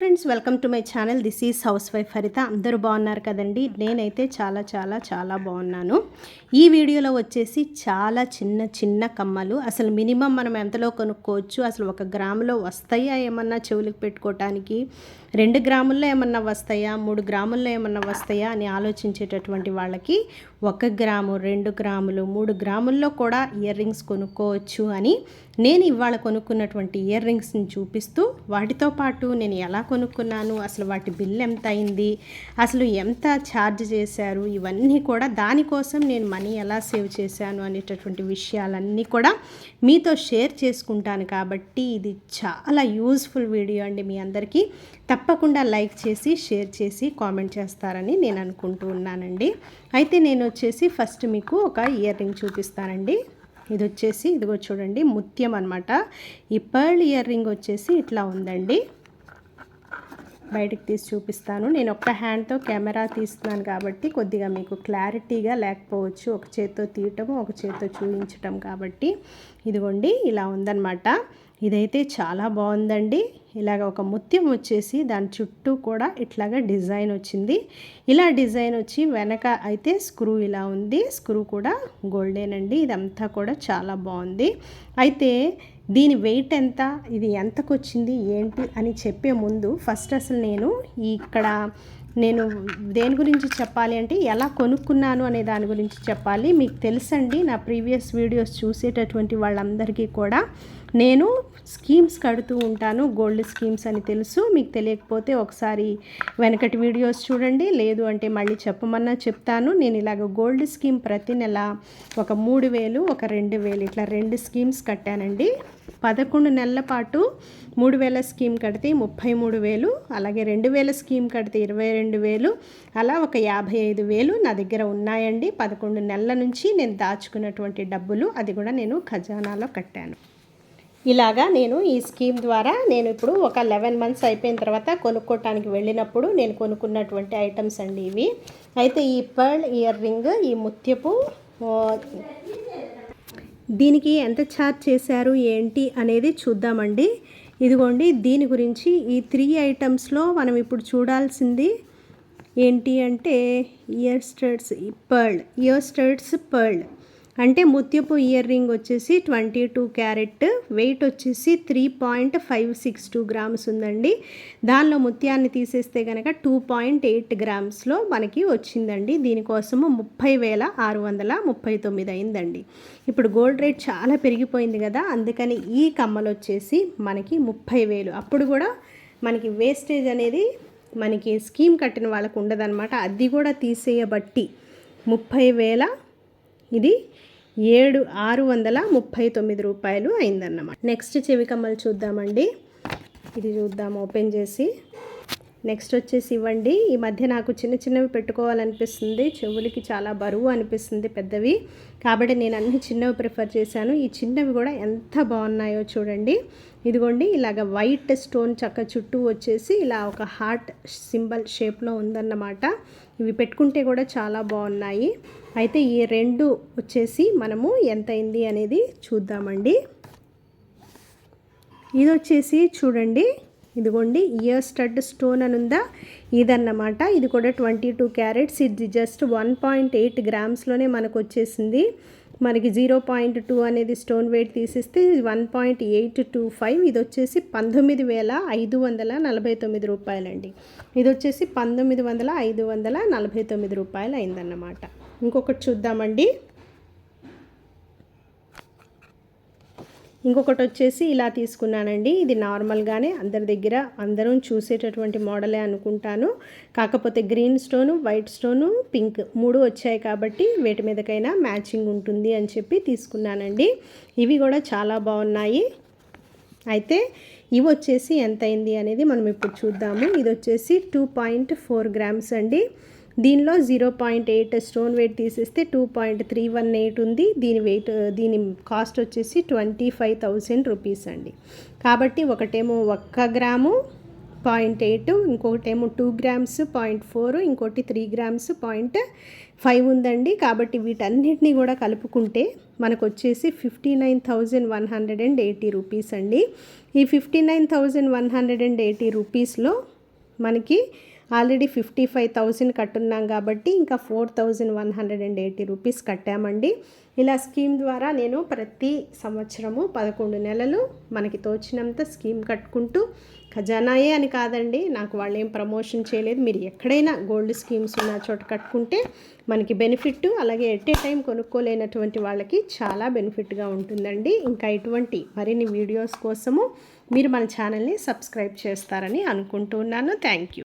Friends welcome to my channel this is housewife Haritha అందరూ బాగున్నారు కదండి? నేనైతే చాలా చాలా చాలా బాగున్నాను. ఈ వీడియోలో వచ్చేసి చాలా చిన్న చిన్న కమ్మలు. అసలు మినిమం మనం ఎంతలో కొనుక్కోవచ్చు? అసలు ఒక గ్రాములో వస్తాయా ఏమన్నా చెవులకు పెట్టుకోవటానికి రెండు గ్రాముల్లో ఏమన్నా వస్తాయా? మూడు గ్రాముల్లో ఏమన్నా వస్తాయా అని ఆలోచించేటటువంటి వాళ్ళకి ఒక గ్రాము రెండు గ్రాములు మూడు గ్రాముల్లో కూడా ఇయర్ రింగ్స్ కొనుక్కోవచ్చు అని నేను ఇవాళ కొనుక్కున్నటువంటి ఇయర్ రింగ్స్ని చూపిస్తూ వాటితో పాటు నేను ఎలా కొనుక్కున్నాను అసలు వాటి బిల్ ఎంత అయింది అసలు ఎంత ఛార్జ్ చేశారు ఇవన్నీ కూడా దానికోసం నేను మనీ ఎలా సేవ్ చేశాను అనేటటువంటి విషయాలన్నీ కూడా మీతో షేర్ చేసుకుంటాను కాబట్టి ఇది చాలా యూజ్ఫుల్ వీడియో అండి మీ అందరికీ. తప్పకుండా లైక్ చేసి షేర్ చేసి కామెంట్ చేస్తారని నేను అనుకుంటూ ఉన్నానండి. అయితే నేను వచ్చేసి ఫస్ట్ మీకు ఒక ఇయర్ రింగ్ చూపిస్తానండి. ఇది వచ్చేసి ఇదిగో చూడండి ముత్యం అనమాట ఈ పర్ల్ ఇయర్ రింగ్ వచ్చేసి ఇట్లా ఉందండి. బయటకు తీసి చూపిస్తాను. నేను ఒక్క హ్యాండ్తో కెమెరా తీస్తున్నాను కాబట్టి కొద్దిగా మీకు క్లారిటీగా లేకపోవచ్చు. ఒక చేత్తో తీయటం ఒక చేత్తో చూపించటం కాబట్టి ఇదిగోండి ఇలా ఉందన్నమాట. ఇదైతే చాలా బాగుందండి. ఇలాగ ఒక ముత్యం వచ్చేసి దాని చుట్టూ కూడా ఇట్లాగా డిజైన్ వచ్చింది. ఇలా డిజైన్ వచ్చి వెనక అయితే స్క్రూ ఇలా ఉంది. స్క్రూ కూడా గోల్డెన్ అండి ఇదంతా కూడా చాలా బాగుంది. అయితే దీని వెయిట్ ఎంత? ఇది ఎంతకు వచ్చింది ఏంటి? అని చెప్పే ముందు ఫస్ట్ అసలు నేను ఇక్కడ నేను దేని గురించి చెప్పాలి అంటే ఎలా కొనుక్కున్నాను అనే దాని గురించి చెప్పాలి. మీకు తెలుసండి నా ప్రీవియస్ వీడియోస్ చూసేటటువంటి వాళ్ళందరికీ కూడా. నేను స్కీమ్స్ కడుతూ ఉంటాను. గోల్డ్ స్కీమ్స్ అని తెలుసు. మీకు తెలియకపోతే ఒకసారి వెనకటి వీడియోస్ చూడండి. లేదు అంటే మళ్ళీ చెప్పమన్నా చెప్తాను. నేను ఇలాగ గోల్డ్ స్కీమ్ ప్రతి నెల ఒక మూడు వేలు ఒక రెండు వేలు ఇట్లా రెండు స్కీమ్స్ కట్టానండి. పదకొండు నెలల పాటు మూడు వేల స్కీమ్ కడితే ముప్పై మూడు వేలు అలాగే రెండు వేల స్కీమ్ కడితే ఇరవై రెండు వేలు అలా ఒక యాభై ఐదు వేలు నా దగ్గర ఉన్నాయండి. పదకొండు నెలల నుంచి నేను దాచుకున్నటువంటి డబ్బులు అది కూడా నేను ఖజానాలో కట్టాను. ఇలాగా నేను ఈ స్కీమ్ ద్వారా నేను ఇప్పుడు ఒక లెవెన్ మంత్స్ అయిపోయిన తర్వాత కొనుక్కోవటానికి వెళ్ళినప్పుడు నేను కొనుక్కున్నటువంటి ఐటమ్స్ అండి ఇవి. అయితే ఈ పర్ల్ ఇయర్ రింగ్ ఈ ముత్యపు దీనికి ఎంత ఛార్జ్ చేశారు ఏంటి అనేది చూద్దామండి. ఇదిగోండి దీని గురించి ఈ త్రీ ఐటమ్స్లో మనం ఇప్పుడు చూడాల్సింది ఏంటి అంటే ear studs pearl ear studs pearl అంటే ముత్యపు ఇయర్ రింగ్ వచ్చేసి ట్వంటీ టూ క్యారెట్ వెయిట్ వచ్చేసి three point five six two grams ఉందండి. దానిలో ముత్యాన్ని తీసేస్తే కనుక టూ పాయింట్ ఎయిట్ గ్రామ్స్లో మనకి వచ్చిందండి. దీనికోసము ముప్పై వేల ఆరు వందల ముప్పై తొమ్మిది అయిందండి. ఇప్పుడు గోల్డ్ రేట్ చాలా పెరిగిపోయింది కదా అందుకని ఈ కమ్మలు వచ్చేసి మనకి ముప్పై వేలు. అప్పుడు కూడా మనకి వేస్టేజ్ అనేది మనకి స్కీమ్ కట్టిన వాళ్ళకు ఉండదన్నమాట. అది కూడా తీసేయబట్టి ముప్పై వేల ఇది ఏడు ఆరు వందల ముప్పై తొమ్మిది రూపాయలు అయిందన్నమాట. నెక్స్ట్ చెవి కమ్మలు చూద్దామండి. ఇది చూద్దాం ఓపెన్ చేసి. నెక్స్ట్ వచ్చేసి ఇవ్వండి. ఈ మధ్య నాకు చిన్న చిన్నవి పెట్టుకోవాలనిపిస్తుంది. చెవులకి చాలా బరువు అనిపిస్తుంది పెద్దవి. కాబట్టి నేను అన్ని చిన్నవి ప్రిఫర్ చేశాను. ఈ చిన్నవి కూడా ఎంత బాగున్నాయో చూడండి. ఇదిగోండి ఇలాగ వైట్ స్టోన్ చక్క చుట్టూ వచ్చేసి ఇలా ఒక హార్ట్ సింబల్ షేప్లో ఉందన్నమాట. ఇవి పెట్టుకుంటే కూడా చాలా బాగున్నాయి. అయితే ఈ రెండు వచ్చేసి మనము ఎంత అయింది అనేది చూద్దామండి. ఇది వచ్చేసి చూడండి. ఇదిగోండి ఇయర్ స్టడ్ స్టోన్ అని ఉందా? ఇదన్నమాట. ఇది కూడా ట్వంటీ టూ క్యారెట్స్. ఇది జస్ట్ వన్ పాయింట్ ఎయిట్ గ్రామ్స్లోనే మనకు వచ్చేసింది మనకి జీరో పాయింట్ టూ అనేది stone weight తీసిస్తే one point eight two five ఇది వచ్చేసి పంతొమ్మిది వేల ఐదు వందల నలభై తొమ్మిది రూపాయలండి. ఇది వచ్చేసి పంతొమ్మిది వందల ఐదు వందల నలభై తొమ్మిది రూపాయలు అయిందన్నమాట ఇంకొకటి చూద్దామండి. ఇంకొకటి వచ్చేసి ఇలా తీసుకున్నానండి. ఇది నార్మల్గానే అందరి దగ్గర అందరం చూసేటటువంటి మోడలే అనుకుంటాను. కాకపోతే green stone white stone pink మూడు వచ్చాయి కాబట్టి వేటి మీదకైనా మ్యాచింగ్ ఉంటుంది అని చెప్పి తీసుకున్నానండి. ఇవి కూడా చాలా బాగున్నాయి. అయితే ఇవి వచ్చేసి ఎంత అయింది అనేది మనం ఇప్పుడు చూద్దాము. ఇది వచ్చేసి టూ పాయింట్ ఫోర్ గ్రామ్స్ అండి. దీనిలో zero point eight stone weight తీసేస్తే two point three one eight ఉంది. దీని వెయిట్ దీని కాస్ట్ వచ్చేసి ట్వంటీ ఫైవ్ థౌజండ్ రూపీస్ అండి. కాబట్టి ఒకటేమో ఒక్క గ్రాము పాయింట్ ఎయిట్ ఇంకొకటేమో టూ గ్రామ్స్ పాయింట్ ఫోర్ ఇంకోటి త్రీ గ్రామ్స్ పాయింట్ ఫైవ్ ఉందండి. కాబట్టి వీటన్నిటిని కూడా కలుపుకుంటే మనకు వచ్చేసి fifty nine thousand one hundred and eighty rupees అండి. ఈ fifty nine thousand one hundred and eighty రూపీస్లో మనకి ఆల్రెడీ ఫిఫ్టీ ఫైవ్ థౌజండ్ కట్టున్నాం కాబట్టి ఇంకా four thousand one hundred and eighty rupees కట్టామండి. ఇలా స్కీమ్ ద్వారా నేను ప్రతి సంవత్సరము పదకొండు నెలలు మనకి తోచినంత స్కీమ్ కట్టుకుంటూ ఖజానాయే అని కాదండి నాకు వాళ్ళు ఏం ప్రమోషన్ చేయలేదు. మీరు ఎక్కడైనా గోల్డ్ స్కీమ్స్ ఉన్న చోట కట్టుకుంటే మనకి బెనిఫిట్ అలాగే ఎట్ ఏ టైం కొనుక్కోలేనటువంటి వాళ్ళకి చాలా బెనిఫిట్గా ఉంటుందండి. ఇంకా ఇటువంటి మరిన్ని వీడియోస్ కోసము మీరు మన ఛానల్ని సబ్స్క్రైబ్ చేస్తారని అనుకుంటున్నాను. Thank you.